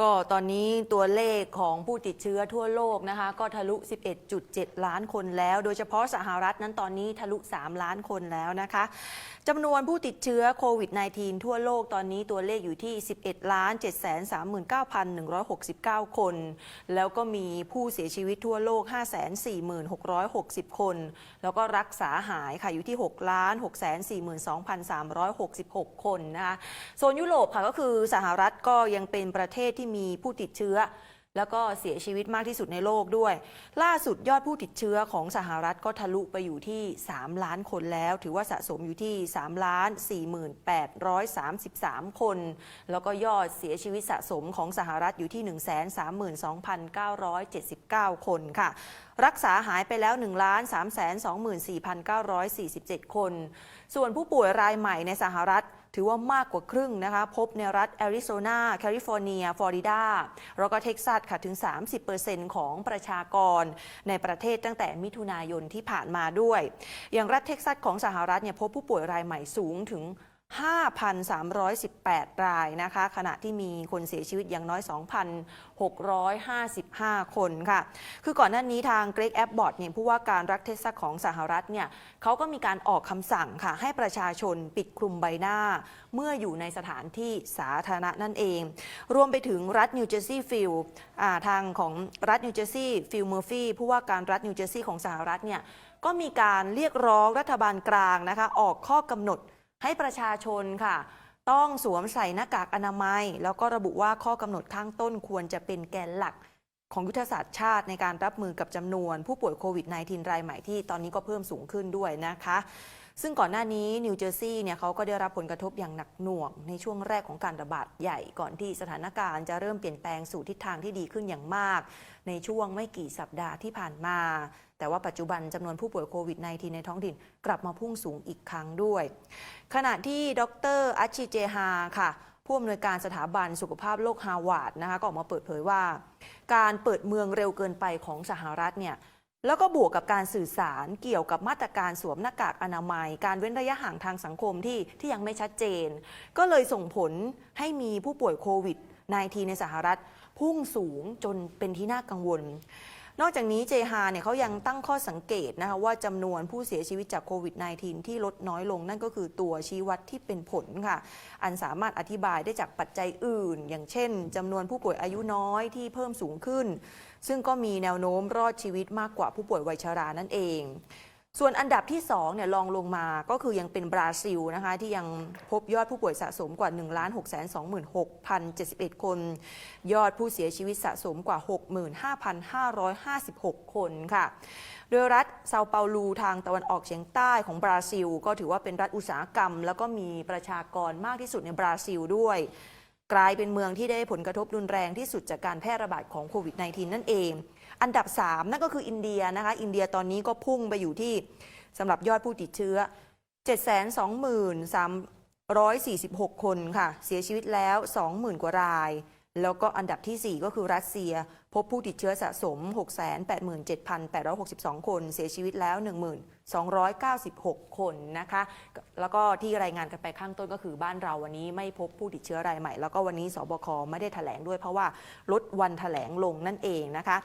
ก็ตอนนี้ตัวเลขของผู้ติดเชื้อทั่วโลกนะคะ ก็ทะลุ 11.7 ล้านคนแล้ว โดยเฉพาะสหรัฐนั้นตอนนี้ทะลุ 3 ล้านคนแล้วนะคะจำนวนผู้ติดเชื้อโควิด -19 ทั่วโลกตอนนี้ตัวเลขอยู่ที่ 11 ล้าน 739,169 คน แล้วก็มีผู้เสียชีวิตทั่วโลก 546,660 คน แล้วก็รักษาหายค่ะอยู่ที่ 6 ล้าน 642,366 คนนะคะ โซนยุโรปค่ะก็คือสหรัฐก็ยังเป็นประเทศที่มีผู้ติดเชื้อ แล้วก็เสียชีวิตมากที่สุดในโลกด้วย ล่าสุดยอดผู้ติดเชื้อของสหรัฐก็ทะลุไปอยู่ที่ 3 ล้านคนแล้ว ถือว่าสะสมอยู่ที่ 3 ล้าน 4833 คน แล้วก็ยอดเสียชีวิตสะสมของสหรัฐอยู่ที่ 132,979 คนค่ะ รักษาหายไปแล้ว1ล้าน324,947 คน ส่วนผู้ป่วยรายใหม่ในสหรัฐถือว่ามากกว่าครึ่งนะคะ พบในรัฐแอริโซนาแคลิฟอร์เนีย ฟลอริดา แล้วก็เท็กซัสค่ะถึง 30%ของประชากรในประเทศตั้งแต่มิถุนายนที่ผ่านมาด้วย อย่างรัฐเท็กซัสของสหรัฐเนี่ยพบผู้ป่วยรายใหม่สูงถึง 5,318 รายนะคะ ขณะที่มีคนเสียชีวิตอย่างน้อย 2,655 คนค่ะ คือก่อนหน้านี้ทางเกรกแอบบอร์ดเนี่ยผู้ว่าการรัฐเท็กซัสของสหรัฐเนี่ยเขาก็มีการออกคำสั่งค่ะ ให้ประชาชนปิดคลุมใบหน้า เมื่ออยู่ในสถานที่สาธารณะนั่นเอง รวมไปถึงรัฐนิวเจอร์ซีย์ฟิลทางของรัฐนิวเจอร์ซีย์ฟิลเมอร์ฟี่ผู้ว่าการรัฐนิวเจอร์ซีย์ของสหรัฐเนี่ยก็มีการเรียกร้องรัฐบาลกลางนะคะออกข้อกำหนด ให้ประชาชนค่ะ ต้องสวมใส่หน้ากากอนามัย แล้วก็ระบุว่าข้อกำหนดข้างต้นควรจะเป็นแกนหลักของยุทธศาสตร์ชาติในการรับมือกับจำนวนผู้ป่วยโควิด -19 รายใหม่ที่ตอนนี้ก็เพิ่มสูงขึ้นด้วยนะคะ ซึ่งก่อนหน้านี้นิวเจอร์ซีย์เนี่ยเขาก็ได้รับผลกระทบอย่างหนักหน่วง ในช่วงแรกของการระบาดใหญ่ก่อนที่สถานการณ์จะเริ่มเปลี่ยนแปลงสู่ทิศทางที่ดีขึ้นอย่างมาก ในช่วงไม่กี่สัปดาห์ที่ผ่านมา แต่ว่าปัจจุบันจำนวนผู้ป่วยโควิด -19 ในท้องถิ่นกลับมาพุ่งสูงอีกครั้งด้วย ขณะที่ดรอัชชิเจฮาค่ะผู้อำนวยการสถาบันสุขภาพโลกฮาวาดนะคะก็ออกมาเปิดเผยว่า การเปิดเมืองเร็วเกินไปของสหรัฐเนี่ย แล้วก็บวกกับการสื่อสารเกี่ยวกับมาตรการสวมหน้ากากอนามัย การเว้นระยะห่างทางสังคมที่ที่ยังไม่ชัดเจน ก็เลยส่งผลให้มีผู้ป่วยโควิด -19 ในสหรัฐ พุ่งสูงจนเป็นที่น่ากังวล นอกจากนี้เจฮาเนี่ยเขายังตั้งข้อสังเกตนะคะว่าจำนวนผู้เสียชีวิตจากโควิด -19 ที่ลดน้อยลงนั่นก็คือตัวชี้วัดที่เป็นผลค่ะ อันสามารถอธิบายได้จากปัจจัยอื่น อย่างเช่นจำนวนผู้ป่วยอายุน้อยที่เพิ่มสูงขึ้น ซึ่งก็มีแนวโน้มรอดชีวิตมากกว่าผู้ป่วยวัยชรานั่นเอง ส่วนอันดับที่2เนี่ยรองลงมาก็คือยังเป็นบราซิลนะคะที่ยังพบยอดผู้ป่วยสะสมกว่า 1 6 2 6 0 7 1 คน ยอดผู้เสียชีวิตสะสมกว่า 65,556 คนค่ะ โดยรัฐเซาเปาลูทางตะวันออกเฉียงใต้ของบราซิล ก็ถือว่าเป็นรัฐอุตสาหกรรม แล้วก็มีประชากรมากที่สุดในบราซิลด้วย กลายเป็นเมืองที่ได้ผลกระทบรุนแรงที่สุดจากการแพร่ระบาดของโควิด -19 นั่นเอง อันดับ 3 นั่นก็คืออินเดียนะคะ อินเดียตอนนี้ก็พุ่งไปอยู่ที่สำหรับยอดผู้ติดเชื้อ 723,346 คนค่ะ เสียชีวิตแล้ว 20,000 กว่าราย แล้วก็อันดับทีสี่ 4 ก็คือรัสเซีย พบผู้ติดเชื้อสะสม 687,862 คน เสียชีวิตแล้ว 1,296 คนนะคะ แล้วก็ที่รายงานกันไปข้างต้นก็คือบ้านเราวันนี้ไม่พบผู้ติดเชื้อรายใหม่ แล้วก็วันนี้สบคไม่ได้แถลงด้วยเพราะว่าลดวันแถลงลงนั่นเองนะคะ